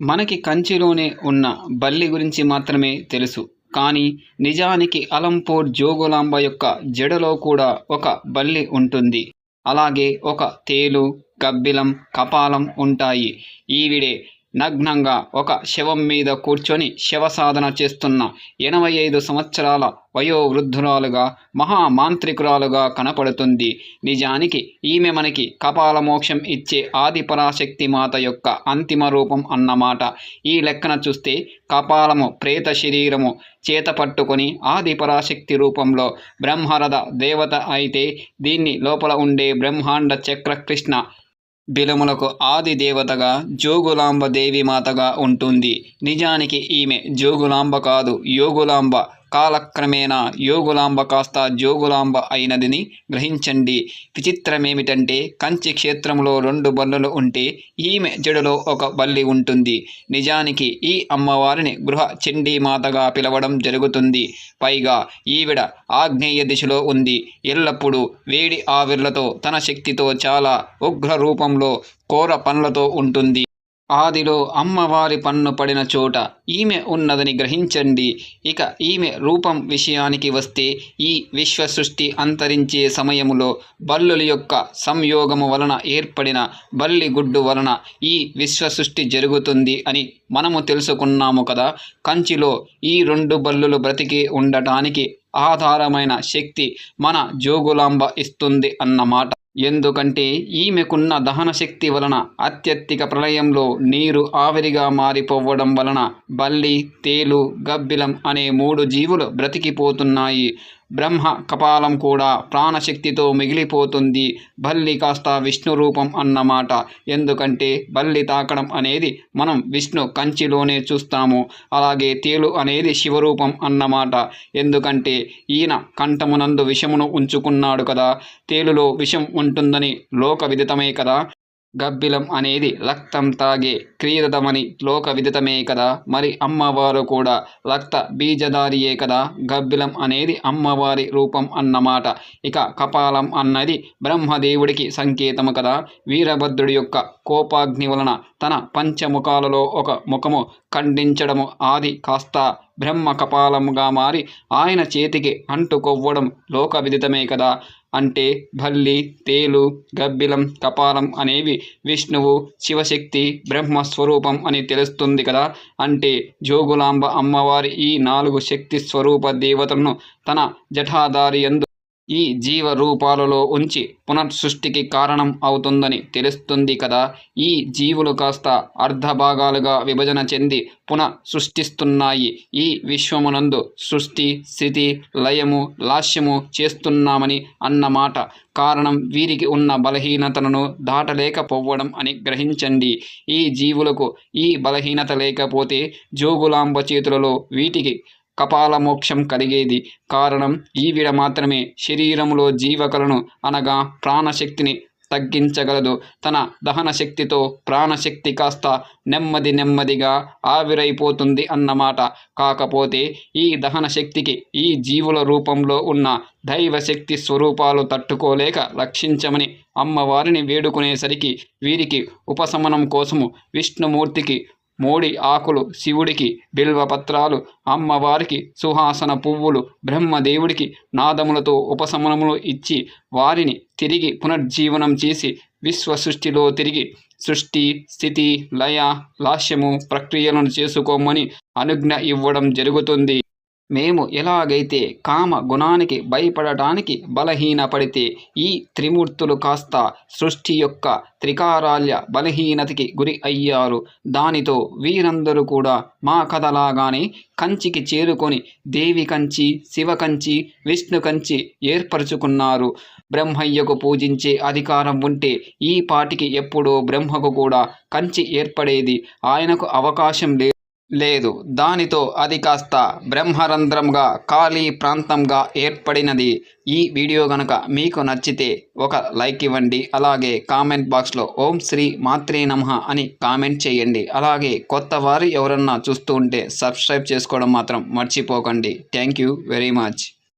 మనకి కంచిలోనే ఉన్న బల్లి గురించి మాత్రమే తెలుసు. కానీ నిజానికి అలంపూర్ జోగులాంబ యొక్క జడలో కూడా ఒక బల్లి ఉంటుంది. అలాగే ఒక తేలు గబ్బిలం కపాలం ఉంటాయి. ఈవిడే నగ్నంగా ఒక శవం మీద కూర్చొని శవసాధన చేస్తున్న ఎనభై ఐదు సంవత్సరాల వయోవృద్ధురాలుగా మహామాంత్రికురాలుగా కనపడుతుంది. నిజానికి ఈమె మనకి కపాల మోక్షం ఇచ్చే ఆదిపరాశక్తి మాత యొక్క అంతిమ రూపం అన్నమాట. ఈ లెక్కన చూస్తే కపాలము ప్రేత శరీరము చేత పట్టుకొని ఆదిపరాశక్తి రూపంలో బ్రహ్మరథ దేవత అయితే దీన్ని లోపల ఉండే బ్రహ్మాండ చక్రకృష్ణ బిలములకు ఆది దేవతగా జోగులాంబ దేవి మాతగా ఉంటుంది. నిజానికి ఈమె జోగులాంబ కాదు యోగులాంబ కాలక్రమేణా యోగులాంబ కాస్త జోగులాంబ అయినదిని గ్రహించండి. విచిత్రమేమిటంటే కంచి క్షేత్రంలో రెండు బల్లులు ఉంటే ఈమె జడలో ఒక బల్లి ఉంటుంది. నిజానికి ఈ అమ్మవారిని గృహ చండీమాతగా పిలవడం జరుగుతుంది. పైగా ఈవిడ ఆగ్నేయ దిశలో ఉంది. ఎల్లప్పుడూ వేడి ఆవిర్లతో తన శక్తితో చాలా ఉగ్ర రూపంలో కోర పనులతో ఉంటుంది. ఆదిలో అమ్మవారి పన్ను పడిన చోట ఈమె ఉన్నదని గ్రహించండి. ఇక ఈమె రూపం విషయానికి వస్తే ఈ విశ్వ సృష్టి అంతరించే సమయములో బల్లుల యొక్క సంయోగము వలన ఏర్పడిన బల్లిగుడ్డు వలన ఈ విశ్వ సృష్టి జరుగుతుంది అని మనము తెలుసుకున్నాము కదా. కంచిలో ఈ రెండు బల్లులు బ్రతికి ఉండటానికి ఆధారమైన శక్తి మన జోగులాంబ ఇస్తుంది అన్నమాట. ఎందుకంటే ఈమెకున్న దహన శక్తి వలన అత్యధిక ప్రళయంలో నీరు ఆవిరిగా మారిపోవడం వలన బల్లి తేలు గబ్బిలం అనే మూడు జీవులు బ్రతికిపోతున్నాయి. బ్రహ్మ కపాలం కూడా ప్రాణశక్తితో మిగిలిపోతుంది. బల్లి కాస్త విష్ణు రూపం అన్నమాట. ఎందుకంటే బల్లి తాకడం అనేది మనం విష్ణు కంచిలోనే చూస్తాము. అలాగే తేలు అనేది శివరూపం అన్నమాట. ఎందుకంటే ఈయన కంఠమునందు విషమును ఉంచుకున్నాడు కదా. తేలులో విషం ఉంటుందని లోక విదితమే కదా. గబ్బిలం అనేది రక్తం తాగే క్రీడదమని లోక విదితమే కదా. మరి అమ్మవారు కూడా రక్త బీజదారియే కదా. గబ్బిలం అనేది అమ్మవారి రూపం అన్నమాట. ఇక కపాలం అన్నది బ్రహ్మదేవుడికి సంకేతము కదా. వీరభద్రుడి యొక్క కోపాగ్ని వలన తన పంచముఖాలలో ఒక ముఖము ఖండించడము ఆది కాస్త బ్రహ్మ కపాలముగా మారి ఆయన చేతికి అంటుకొవ్వడం లోక విదితమే కదా. అంటే భల్లి తేలు గబ్బిలం కపాలం అనేవి విష్ణువు శివశక్తి బ్రహ్మస్వరూపం అని తెలుస్తుంది కదా. అంటే జోగులాంబ అమ్మవారి ఈ నాలుగు శక్తి స్వరూప దేవతలను తన జఠాధారి ఎందు ఈ జీవ రూపాలలో ఉంచి పునఃసృష్టికి కారణం అవుతుందని తెలుస్తుంది కదా. ఈ జీవులు కాస్త అర్ధ భాగాలుగా విభజన చెంది పునఃసృష్టిస్తున్నాయి. ఈ విశ్వమునందు సృష్టి స్థితి లయము లాస్యము చేస్తున్నామని అన్నమాట కారణం వీరికి ఉన్న బలహీనతలను దాటలేకపోవడం అని గ్రహించండి. ఈ జీవులకు ఈ బలహీనత లేకపోతే జోగులాంబ చేతులలో వీటికి కపాలమోక్షం కలిగేది. కారణం ఈవిడ మాత్రమే శరీరములో జీవకలను అనగా ప్రాణశక్తిని తగ్గించగలదు. తన దహన శక్తితో ప్రాణశక్తి కాస్త నెమ్మది నెమ్మదిగా ఆవిరైపోతుంది అన్నమాట. కాకపోతే ఈ దహన శక్తికి ఈ జీవుల రూపంలో ఉన్న దైవశక్తి స్వరూపాలు తట్టుకోలేక రక్షించమని అమ్మవారిని వేడుకునేసరికి వీరికి ఉపశమనం కోసము విష్ణుమూర్తికి మోడి ఆకులు శివుడికి బిల్వపత్రాలు అమ్మవారికి సుహాసన పువ్వులు బ్రహ్మదేవుడికి నాదములతో ఉపశమనములు ఇచ్చి వారిని తిరిగి పునర్జీవనం చేసి విశ్వ సృష్టిలో తిరిగి సృష్టి స్థితి లయ లాస్యము ప్రక్రియలను చేసుకోమని అనుజ్ఞ ఇవ్వడం జరుగుతుంది. మేము ఎలాగైతే కామ గుణానికి భయపడటానికి బలహీనపడితే ఈ త్రిమూర్తులు కాస్త సృష్టి యొక్క త్రికారాల్య బలహీనతకి గురి అయ్యారు. దానితో వీరందరూ కూడా మా కథలాగానే కంచికి చేరుకొని దేవి కంచి శివ కంచి విష్ణు కంచి ఏర్పరచుకున్నారు. బ్రహ్మయ్యకు పూజించే అధికారం ఉంటే ఈ పాటికి ఎప్పుడో బ్రహ్మకు కూడా కంచి ఏర్పడేది. ఆయనకు అవకాశం లేదు. లేదు. దానితో అది కాస్త బ్రహ్మరంధ్రంగా ఖాళీ ప్రాంతంగా ఏర్పడినది. ఈ వీడియో గనక మీకు నచ్చితే ఒక లైక్ ఇవ్వండి. అలాగే కామెంట్ బాక్స్లో ఓం శ్రీ మాత్రే నమ అని కామెంట్ చేయండి. అలాగే కొత్త వారు ఎవరన్నా చూస్తూ ఉంటే సబ్స్క్రైబ్ చేసుకోవడం మాత్రం మర్చిపోకండి. Thank you very much.